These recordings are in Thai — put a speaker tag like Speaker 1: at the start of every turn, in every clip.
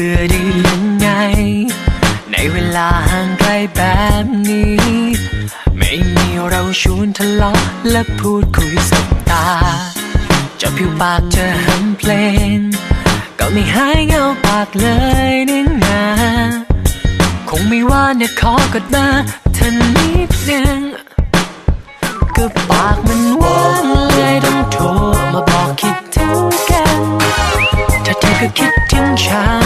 Speaker 1: เบื่อได้ยังไง ในเวลาห่างไกลแบบนี้ ไม่มีเราชวนทะเลาะและพูดคุยสบตา จะผิวปากจะหำเพลง ก็ไม่หายเงาปากเลยนี่นาคงไม่ว่าเนี่ยขอกดมาเธอนิดนึงก็ปากมันว่างเลยต้องโทรมาบอกคิดถึงกัน ถ้าเธอก็คิดึงฉัน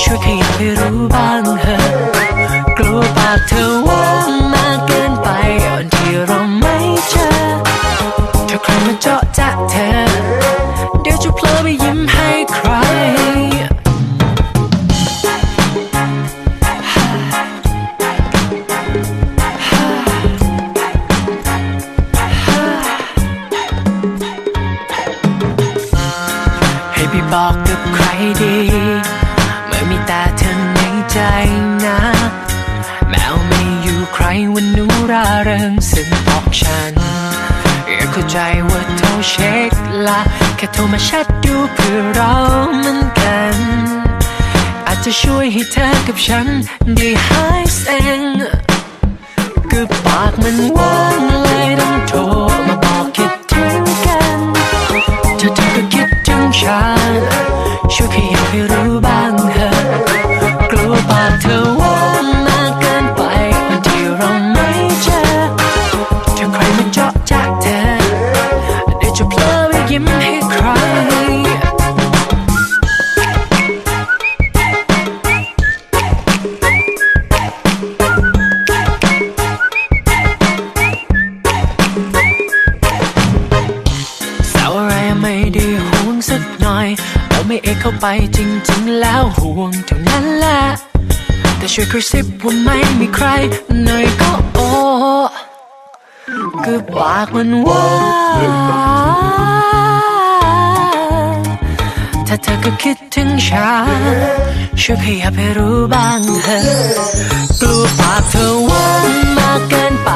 Speaker 1: ช่วยขยับให้รู้บ้างเถอะกลัวปากเธอว่าง บอกกับใครดี เมื่อมีแต่เธอในใจนะ แมวไม่อยู่ใครวันนูราเริงซึ่งบอกฉันอยากเข้าใจว่าโทรเช็คละแค่โทรมาชทดูเพื่อเราเหมือนกัน อาจจะช่วยให้เธอกับฉันได้หายเซ็งก็ปากมันว่างเลยต้องโทร ไม่เอกเข้าไปจริง ๆ แล้วห่วงเท่านั้นแหละแต่ช่วยกระซิบว่าไม่มีใครหน่อยก็โอ้ก็ปากมันว่างถ้าเธอก็คิดถึงฉันช่วยขยับให้รู้บ้างเถอะกลัวปากเธอว่างมากเกินไป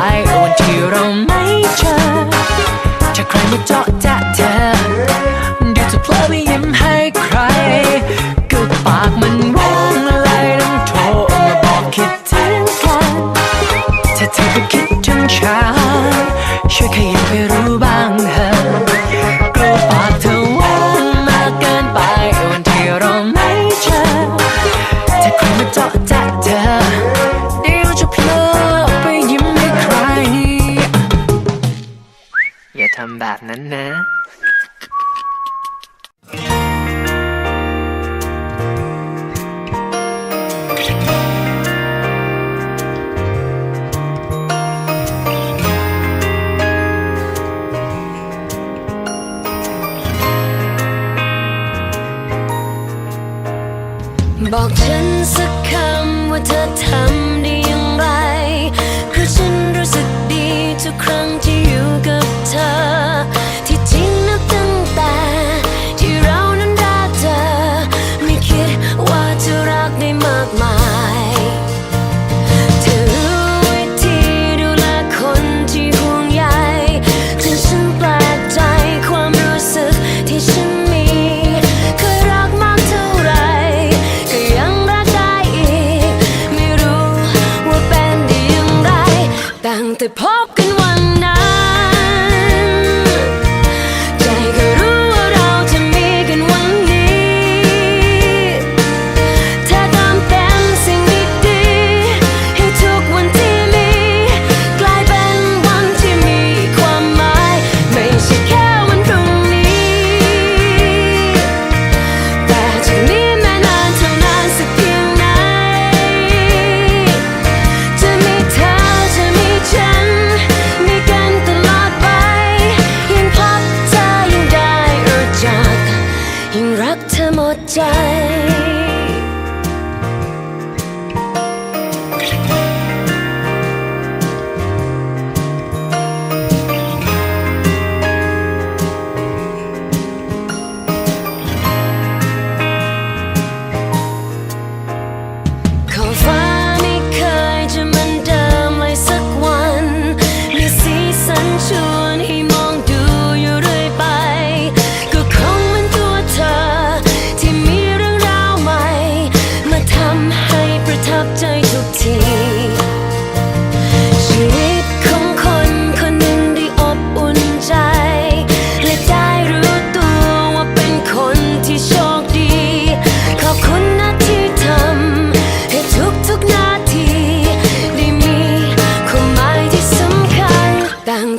Speaker 1: ฉัน
Speaker 2: สักคำว่าเธอทำได้อย่างไร เพราะฉันรู้สึกดีทุกครั้งที่อยู่กับเธอ ตั้งแใจ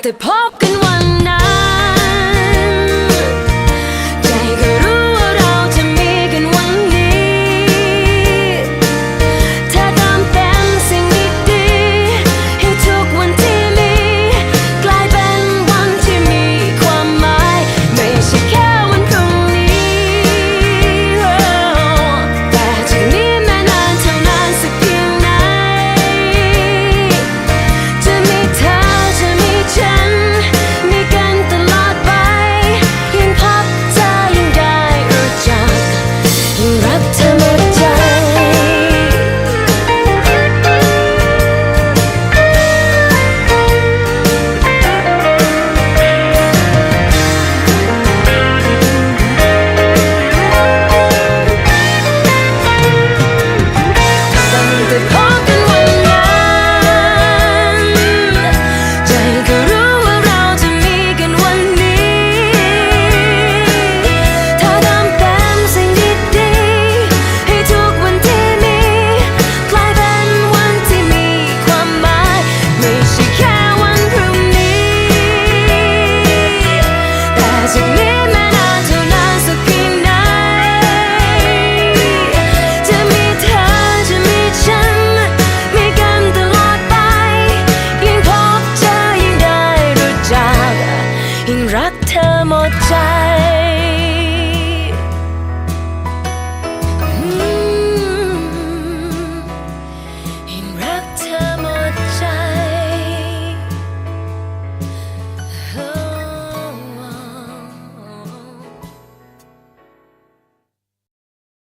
Speaker 2: the pumpkin one night